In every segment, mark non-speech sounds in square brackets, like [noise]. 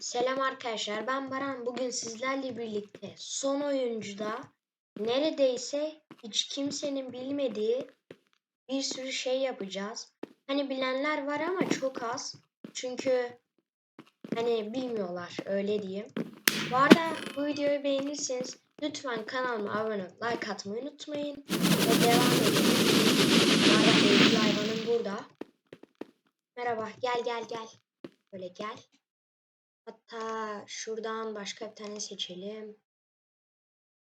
Selam arkadaşlar ben Baran bugün sizlerle birlikte son oyuncuda neredeyse hiç kimsenin bilmediği bir sürü şey yapacağız. Hani bilenler var ama çok az. Çünkü hani bilmiyorlar öyle diyeyim. Bu arada bu videoyu beğenirseniz lütfen kanalıma abone olup like atmayı unutmayın. Ve devam edelim. Evcil hayvanım burada. Merhaba gel gel gel. Böyle gel. Hatta şuradan başka bir tane seçelim.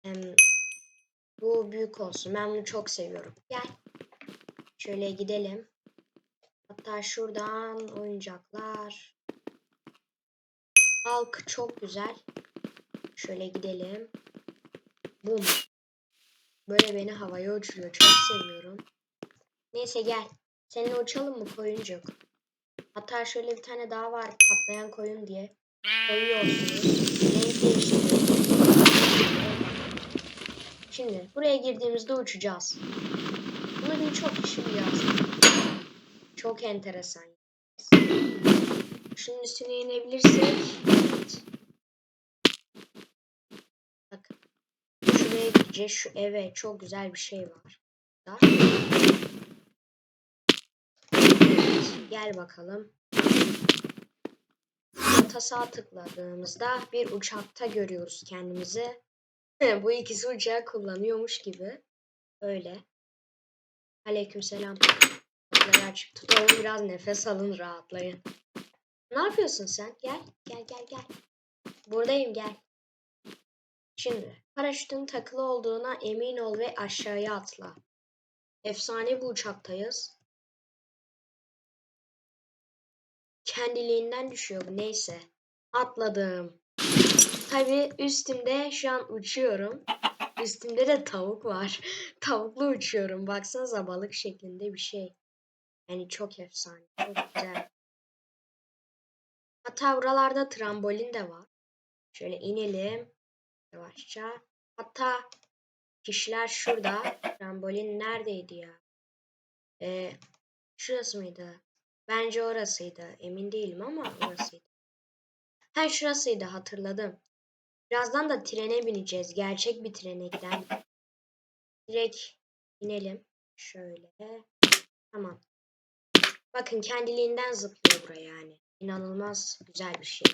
Hem bu büyük olsun. Ben bunu çok seviyorum. Gel. Şöyle gidelim. Hatta şuradan oyuncaklar. Halk çok güzel. Şöyle gidelim. Bum. Böyle beni havaya uçuruyor. Çok seviyorum. Neyse gel. Seninle uçalım mı koyuncuk? Hatta şöyle bir tane daha var patlayan koyun diye. Şimdi buraya girdiğimizde uçacağız. Bunu birçok kişi aslında. Çok enteresan. Şunun üstüne inebilirsek. Evet. Bakın. Şuraya gideceğiz. Şu eve çok güzel bir şey var. Da. Gel bakalım. Orta sağ tıkladığımızda bir uçakta görüyoruz kendimizi. [laughs] Bu ikisi uçağı kullanıyormuş gibi. Öyle. Aleykümselam. Gözleri açık tutalım biraz nefes alın rahatlayın. Ne yapıyorsun sen? Gel gel gel gel. Buradayım gel. Şimdi paraşütün takılı olduğuna emin ol ve aşağıya atla. Efsane bu uçaktayız. Kendiliğinden düşüyor neyse. Atladım. Tabi üstümde şu an uçuyorum. Üstümde de tavuk var. [laughs] Tavuklu uçuyorum. Baksanıza balık şeklinde bir şey. Yani çok efsane. Çok güzel. Hatta buralarda trambolin de var. Şöyle inelim. Yavaşça. Hatta kişiler şurada. Trambolin neredeydi ya? Ee, şurası mıydı? Bence orasıydı. Emin değilim ama orasıydı. Ha şurasıydı hatırladım. Birazdan da trene bineceğiz. Gerçek bir trene gidelim. Direkt inelim. Şöyle. Tamam. Bakın kendiliğinden zıplıyor buraya yani. İnanılmaz güzel bir şey.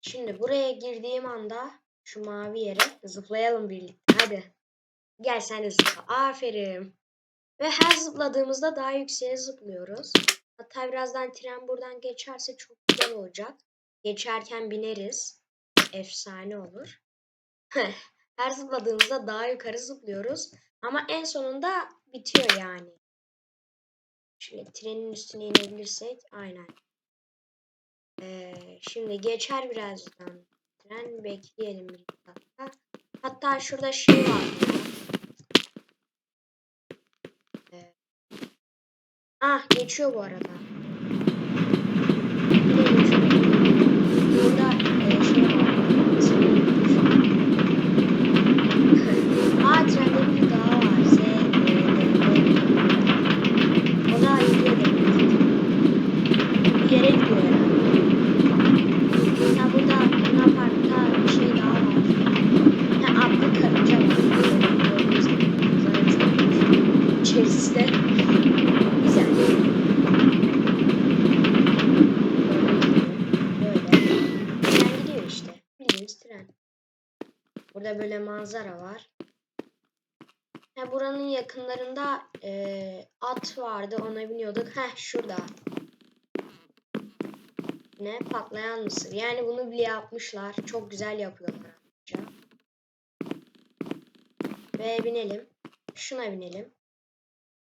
Şimdi buraya girdiğim anda şu mavi yere zıplayalım birlikte. Hadi. Gel sen de zıpla. Aferin. Ve her zıpladığımızda daha yükseğe zıplıyoruz. Hatta birazdan tren buradan geçerse çok güzel olacak. Geçerken bineriz. Efsane olur. [laughs] her zıpladığımızda daha yukarı zıplıyoruz. Ama en sonunda bitiyor yani. Şöyle trenin üstüne inebilirsek. Aynen. Ee, şimdi geçer birazdan. Tren bekleyelim bir dakika. Hatta şurada şey var. Ah geçiyor bu arada. Burada e, şey var. Aa trende bir daha var. Z, e, O da demek. Bir yere gidiyor herhalde. Ha burada Luna Park'ta bir şey daha var. Ha atlı karınca var. Gördüğünüz gibi. Zaten çok güzel. Böyle. Tren gidiyor işte. Bildiğiniz tren. Böyle manzara var. Ha, buranın yakınlarında e, at vardı. Ona biniyorduk. Heh şurada. Ne? Patlayan mısır. Yani bunu bile yapmışlar. Çok güzel yapıyorlar. Ve binelim. Şuna binelim.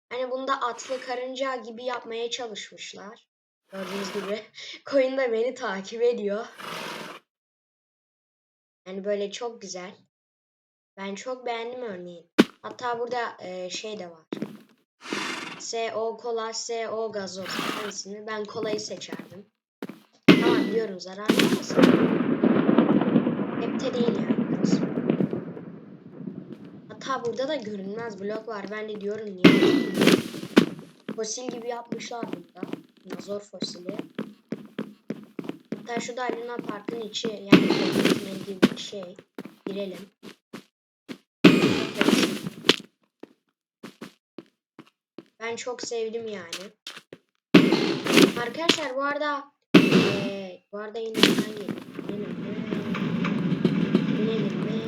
Hani bunda atlı karınca gibi yapmaya çalışmışlar. Gördüğünüz gibi. [laughs] Koyun da beni takip ediyor. Yani böyle çok güzel. Ben çok beğendim örneğin. Hatta burada e, şey de var. SO kola, SO gazoz. Hangisini? Ben kolayı seçerdim. Ama biliyorum zararlı olmasın. Hep de değil yani. Hatta burada da görünmez blok var. Ben de diyorum niye? Fosil gibi yapmışlar burada. Dinozor fosili. Hatta şu da Luna Park'ın içi yani bir şey. Girelim. Evet. Ben çok sevdim yani. Arkadaşlar bu arada eee bu arada yine ben geliyorum. İnelim mi? İnelim mi?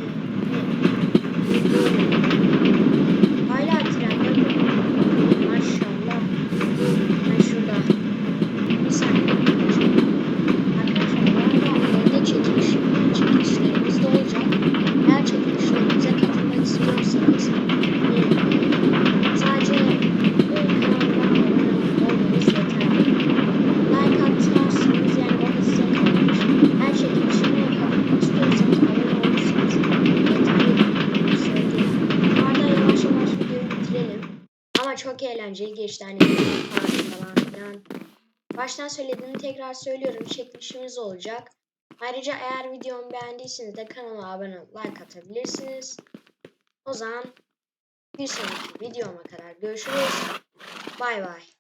Çok eğlenceli geçti. Hani falan filan. Baştan söylediğimi tekrar söylüyorum. Çekilişimiz olacak. Ayrıca eğer videomu beğendiyseniz de kanalıma abone olup like atabilirsiniz. O zaman bir sonraki videoma kadar görüşürüz. Bay bay.